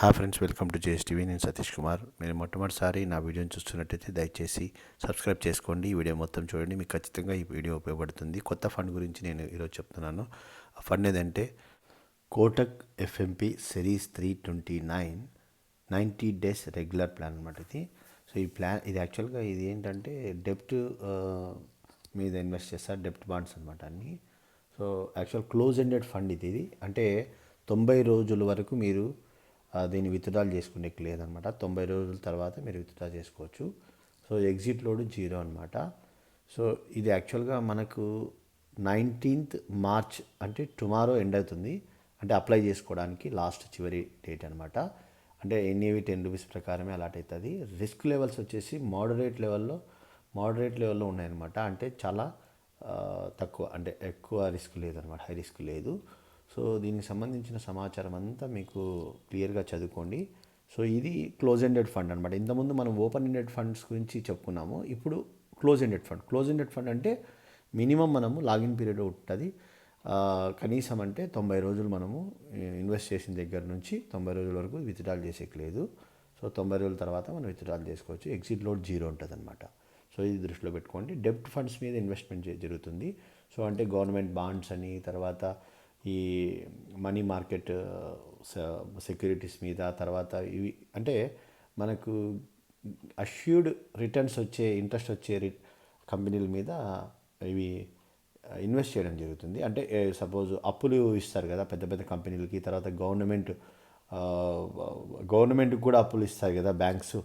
Hi friends welcome to JS TV నేను సతీష్ కుమార్. మీరు మొట్టమొదటిసారి నా వీడియోని చూస్తున్నట్టయితే దయచేసి సబ్స్క్రైబ్ చేసుకోండి. ఈ వీడియో మొత్తం చూడండి. మీకు ఖచ్చితంగా ఈ వీడియో ఉపయోగపడుతుంది. కొత్త ఫండ్ గురించి నేను ఈరోజు చెప్తున్నాను. ఆ ఫండ్ ఏదంటే Kotak FMP series three twenty nine ninety days regular plan అనమాట ఇది. సో ఈ ప్లాన్ ఇది యాక్చువల్గా ఇది ఏంటంటే డెప్ట్ మీద ఇన్వెస్ట్ చేస్తారు డెప్ట్ బాండ్స్ అనమాట అన్నీ. So actual close ended fund ఇది ఇది. అంటే తొంభై రోజుల వరకు మీరు దీన్ని విత్డ్రాల్ చేసుకునేకి లేదనమాట తొంభై రోజుల తర్వాత మీరు విత్డ్రా చేసుకోవచ్చు. సో ఎగ్జిట్ లోడ్ జీరో అనమాట సో ఇది యాక్చువల్గా మనకు నైన్టీన్త్ మార్చ్ అంటే టుమారో ఎండ్ అవుతుంది. అంటే అప్లై చేసుకోవడానికి లాస్ట్ చివరి డేట్ అనమాట అంటే ఎన్ఏవి టెన్ రూపీస్ ప్రకారమే అలాట్ అవుతుంది. రిస్క్ లెవెల్స్ వచ్చేసి మోడరేట్ లెవెల్లో మోడరేట్ లెవెల్లో ఉన్నాయన్నమాట. అంటే చాలా తక్కువ అంటే ఎక్కువ రిస్క్ లేదనమాట హై రిస్క్ లేదు. సో దీనికి సంబంధించిన సమాచారం అంతా మీకు క్లియర్గా చదువుకోండి. సో ఇది క్లోజ్ ఎండెడ్ ఫండ్ అనమాట ఇంతకుముందు మనం ఓపెన్ ఎండెడ్ ఫండ్స్ గురించి చెప్పుకున్నాము. ఇప్పుడు close ended fund. Close ended fund అంటే మినిమం మనము లాగిన్ పీరియడ్ ఉంటుంది. కనీసం అంటే తొంభై రోజులు మనము ఇన్వెస్ట్ చేసిన దగ్గర నుంచి తొంభై రోజుల వరకు విత్డ్రాల్ చేసేకి లేదు. సో తొంభై రోజుల తర్వాత మనం విత్డ్రాల్ చేసుకోవచ్చు. ఎగ్జిట్ లోడ్ జీరో ఉంటుంది అనమాట సో ఇది దృష్టిలో పెట్టుకోండి. డెబ్ట్ ఫండ్స్ మీద ఇన్వెస్ట్మెంట్ జరుగుతుంది. సో అంటే గవర్నమెంట్ బాండ్స్ అని తర్వాత ఈ మనీ మార్కెట్ సెక్యూరిటీస్ మీద తర్వాత ఇవి అంటే మనకు అష్యూర్డ్ రిటర్న్స్ వచ్చే ఇంట్రెస్ట్ వచ్చే రి కంపెనీల మీద ఇవి ఇన్వెస్ట్ చేయడం జరుగుతుంది. అంటే సపోజ్ అప్పులు ఇస్తారు కదా పెద్ద పెద్ద కంపెనీలకి తర్వాత గవర్నమెంట్ గవర్నమెంట్కి కూడా అప్పులు ఇస్తారు కదా బ్యాంక్స్.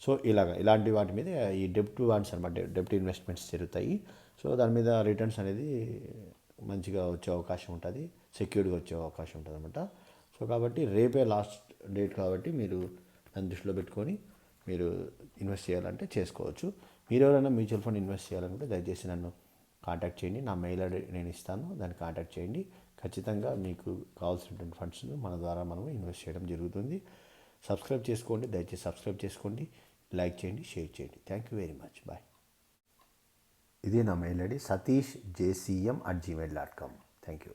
సో ఇలాగ ఇలాంటి వాటి మీద ఈ డెప్ట్ బాండ్స్ అనమాట డెప్ట్ ఇన్వెస్ట్మెంట్స్ జరుగుతాయి. సో దాని మీద రిటర్న్స్ అనేది మంచిగా వచ్చే అవకాశం ఉంటుంది. సెక్యూర్డ్గా వచ్చే అవకాశం ఉంటుంది అనమాట సో కాబట్టి రేపే లాస్ట్ డేట్ కాబట్టి మీరు దాన్ని దృష్టిలో పెట్టుకొని మీరు ఇన్వెస్ట్ చేయాలంటే చేసుకోవచ్చు. మీరు ఎవరైనా మ్యూచువల్ ఫండ్ ఇన్వెస్ట్ చేయాలనుకుంటే దయచేసి నన్ను కాంటాక్ట్ చేయండి. నా మెయిల్ ఐడి నేను ఇస్తాను. దాన్ని కాంటాక్ట్ చేయండి. ఖచ్చితంగా మీకు కావాల్సినటువంటి ఫండ్స్ను మన ద్వారా మనం ఇన్వెస్ట్ చేయడం జరుగుతుంది. సబ్స్క్రైబ్ చేసుకోండి. దయచేసి సబ్స్క్రైబ్ చేసుకోండి. లైక్ చేయండి. షేర్ చేయండి. Thank you very much. Bye. ఇదే నా mail ID Satish JCM at Gmail dot com. Thank you.